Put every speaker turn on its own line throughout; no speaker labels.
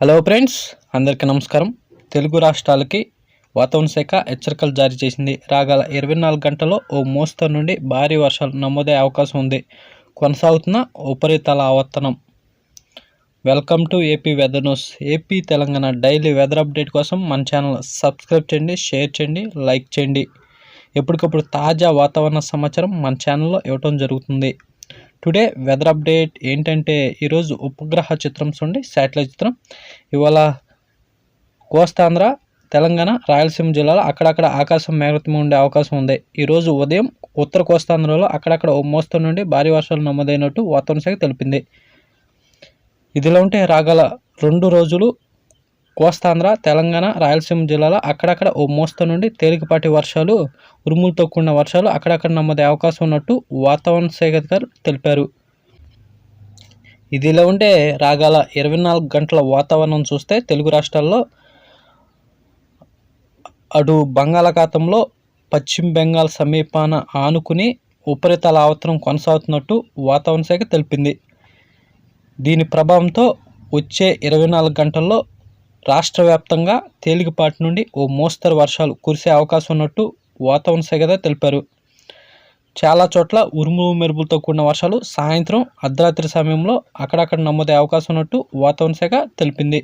Hello friends అందరికీ నమస్కారం. తెలుగు రాష్ట్రాలకి వాతావరణ శాఖ హెచ్చరికలు జారీ చేసింది. రాగల ఇరవై నాలుగు గంటల్లో ఓ మోస్తరు నుండి భారీ వర్షాలు నమోదయ్యే అవకాశం ఉంది. కొనసాగుతున్న ఉపరితల ఆవర్తనం. Welcome to AP weather news AP Telangana daily weather update కోసం మన ఛానల్ సబ్స్క్రైబ్ చేయండి షేర్ చేయండి లైక్ చేయండి. ఎప్పటికప్పుడు తాజా వాతావరణ సమాచారం మన ఛానల్లో ఇవ్వటం జరుగుతుంది. టుడే వెదర్ అప్డేట్ ఏంటంటే ఈరోజు ఉపగ్రహ చిత్రం చూడండి శాటిలైట్ చిత్రం. ఇవాళ కోస్తాంధ్ర తెలంగాణ రాయలసీమ జిల్లాలో అక్కడక్కడ ఆకాశం మేఘతం ఉండే అవకాశం ఉంది. ఈరోజు ఉదయం ఉత్తర కోస్తాంధ్రలో అక్కడక్కడ ఓ మోస్తరు నుండి భారీ వర్షాలు నమోదైనట్టు వాతావరణ శాఖ తెలిపింది. ఇదిలా ఉంటే రాగల రెండు రోజులు కోస్తాంధ్ర తెలంగాణ రాయలసీమ జిల్లాలో అక్కడక్కడ ఓ మోస్తరు నుండి తేలికపాటి వర్షాలు ఉరుములతో కూడిన వర్షాలు అక్కడక్కడ నమ్మదే అవకాశం ఉన్నట్టు వాతావరణ శాఖ అధికారులు తెలిపారు. ఇదిలా ఉంటే రాగాల ఇరవై నాలుగు గంటల వాతావరణం చూస్తే తెలుగు రాష్ట్రాల్లో అటు బంగాళాఖాతంలో పశ్చిమ బెంగాల్ సమీపాన ఆనుకుని ఉపరితల ఆవతరం కొనసాగుతున్నట్టు వాతావరణ శాఖ తెలిపింది. దీని ప్రభావంతో వచ్చే ఇరవై నాలుగు గంటల్లో రాష్ట్ర వ్యాప్తంగా తేలికపాటి నుండి ఓ మోస్తరు వర్షాలు కురిసే అవకాశం ఉన్నట్టు వాతావరణ శాఖ తెలిపారు. చాలా చోట్ల ఉరుము మెరుపులతో కూడిన వర్షాలు సాయంత్రం అర్ధరాత్రి సమయంలో అక్కడక్కడ నమోదే అవకాశం ఉన్నట్టు వాతావరణ శాఖ తెలిపింది.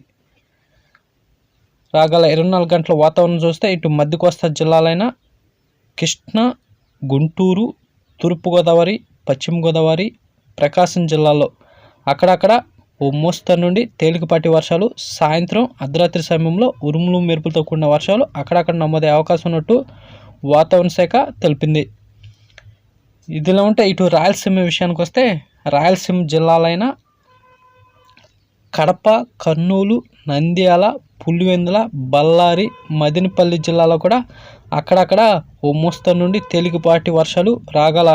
రాగల ఇరవై నాలుగు గంటల వాతావరణం చూస్తే ఇటు మధ్య కోస్తా జిల్లాలైన కృష్ణా గుంటూరు తూర్పుగోదావరి పశ్చిమ గోదావరి ప్రకాశం జిల్లాలో అక్కడక్కడ ఓ మోస్తరు నుండి తేలికపాటి వర్షాలు సాయంత్రం అర్ధరాత్రి సమయంలో ఉరుములు మెరుపులతో కూడిన వర్షాలు అక్కడక్కడ నమోదే అవకాశం ఉన్నట్టు వాతావరణ శాఖ తెలిపింది. ఇదిలా ఉంటే ఇటు రాయలసీమ విషయానికి వస్తే రాయలసీమ జిల్లాలైన కడప కర్నూలు నంద్యాల పులివెందుల బళ్ళారి మదినపల్లి జిల్లాలో కూడా అక్కడక్కడ ఓ మోస్తరు నుండి తేలికపాటి వర్షాలు రాగల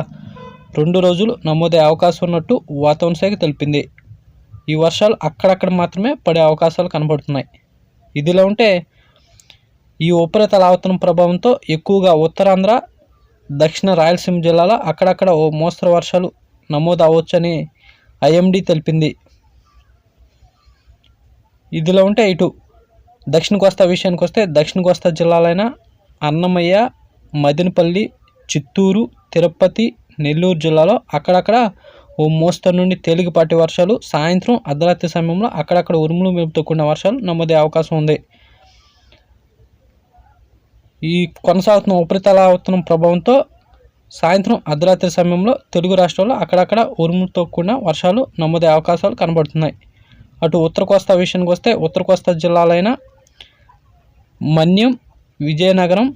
రెండు రోజులు నమోదే అవకాశం ఉన్నట్టు వాతావరణ శాఖ తెలిపింది. ఈ వర్షాలు అక్కడక్కడ మాత్రమే పడే అవకాశాలు కనబడుతున్నాయి. ఇదిలా ఉంటే ఈ ఉపరితల ఆవర్తనం ప్రభావంతో ఎక్కువగా ఉత్తరాంధ్ర దక్షిణ రాయలసీమ జిల్లాలో అక్కడక్కడ ఓ మోస్తరు వర్షాలు నమోదు అవ్వచ్చని ఐఎండి తెలిపింది. ఇదిలో ఉంటే ఇటు దక్షిణ కోస్తా విషయానికి వస్తే దక్షిణ కోస్తా జిల్లాలైన అన్నమయ్య మదినపల్లి చిత్తూరు తిరుపతి నెల్లూరు జిల్లాలో అక్కడక్కడ ఓ మోస్తరు నుండి తేలికపాటి వర్షాలు సాయంత్రం అర్ధరాత్రి సమయంలో అక్కడక్కడ ఉరుములు మెరుపుతో కూడిన వర్షాలు నమోదే అవకాశం ఉంది. ఈ కొనసాగుతున్న ఉపరితల ఆవర్తనం ప్రభావంతో సాయంత్రం అర్ధరాత్రి సమయంలో తెలుగు రాష్ట్రాల్లో అక్కడక్కడ ఉరుములతో కూడిన వర్షాలు నమోదే అవకాశాలు కనబడుతున్నాయి. అటు ఉత్తర కోస్తా విషయానికి వస్తే ఉత్తర కోస్తా జిల్లాలైన మన్యం విజయనగరం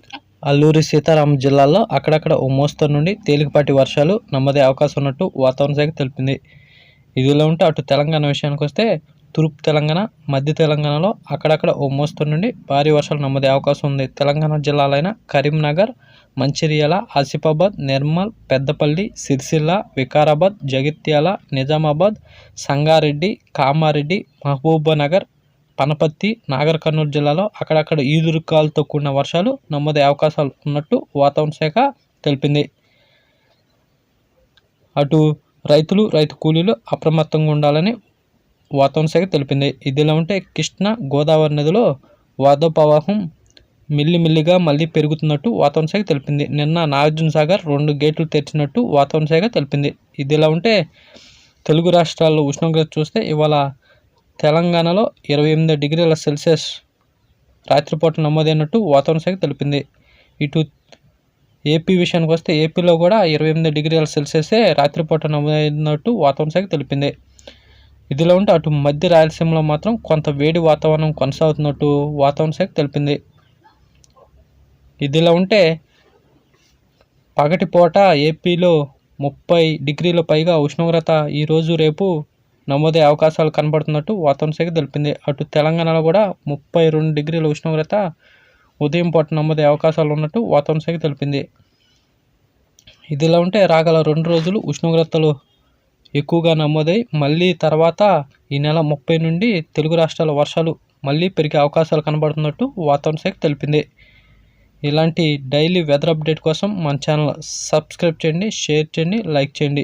అల్లూరి సీతారాం జిల్లాలో అక్కడక్కడ ఓ మోస్తరు నుండి తేలికపాటి వర్షాలు నమ్మదే అవకాశం ఉన్నట్టు వాతావరణ శాఖ తెలిపింది. ఇదిలో ఉంటే అటు తెలంగాణ విషయానికి వస్తే తూర్పు తెలంగాణ మధ్య తెలంగాణలో అక్కడక్కడ ఓ మోస్తరు నుండి భారీ వర్షాలు నమ్మదే అవకాశం ఉంది. తెలంగాణ జిల్లాలైన కరీంనగర్ మంచిర్యాల ఆసిఫాబాద్ నిర్మల్ పెద్దపల్లి సిరిసిల్ల వికారాబాద్ జగిత్యాల నిజామాబాద్ సంగారెడ్డి కామారెడ్డి మహబూబానగర్ పనపత్తి నాగర్ కర్నూలు జిల్లాలో అక్కడక్కడ ఈదురుకాలతో కూడిన వర్షాలు నమ్మదే అవకాశాలు ఉన్నట్టు వాతావరణ శాఖ తెలిపింది. అటు రైతులు రైతు కూలీలు అప్రమత్తంగా ఉండాలని వాతావరణ శాఖ తెలిపింది. ఇదిలా ఉంటే కృష్ణ గోదావరి నదిలో వాదోపవాహం ప్రవాహం మిల్లిమిల్లిగా మళ్ళీ పెరుగుతున్నట్టు వాతావరణ శాఖ తెలిపింది. నిన్న నాగార్జున సాగర్ రెండు గేట్లు తెరిచినట్టు వాతావరణ శాఖ తెలిపింది. ఇదిలా ఉంటే తెలుగు రాష్ట్రాల్లో ఉష్ణోగ్రత చూస్తే ఇవాళ తెలంగాణలో ఇరవై ఎనిమిది డిగ్రీల సెల్సియస్ రాత్రిపూట నమోదైనట్టు వాతావరణ శాఖ తెలిపింది. ఇటు ఏపీ విషయానికి వస్తే ఏపీలో కూడా ఇరవై ఎనిమిది డిగ్రీల సెల్సియసే రాత్రిపూట నమోదైనట్టు వాతావరణ శాఖ తెలిపింది. ఇదిలో ఉంటే అటు మధ్య రాయలసీమలో మాత్రం కొంత వేడి వాతావరణం కొనసాగుతున్నట్టు వాతావరణ శాఖ తెలిపింది. ఇదిలా ఉంటే పగటిపూట ఏపీలో ముప్పై డిగ్రీల పైగా ఉష్ణోగ్రత ఈరోజు రేపు నమోదే అవకాశాలు కనబడుతున్నట్టు వాతావరణ శాఖ తెలిపింది. అటు తెలంగాణలో కూడా ముప్పై రెండు డిగ్రీల ఉష్ణోగ్రత ఉదయం పూట నమోదే అవకాశాలు ఉన్నట్టు వాతావరణ శాఖ తెలిపింది. ఇదిలా ఉంటే రాగల రెండు రోజులు ఉష్ణోగ్రతలు ఎక్కువగా నమోదై మళ్ళీ తర్వాత ఈ నెల ముప్పై నుండి తెలుగు రాష్ట్రాల వర్షాలు మళ్ళీ పెరిగే అవకాశాలు కనబడుతున్నట్టు వాతావరణ శాఖ తెలిపింది. ఇలాంటి డైలీ వెదర్ అప్డేట్ కోసం మన ఛానల్ సబ్స్క్రైబ్ చేయండి షేర్ చేయండి లైక్ చేయండి.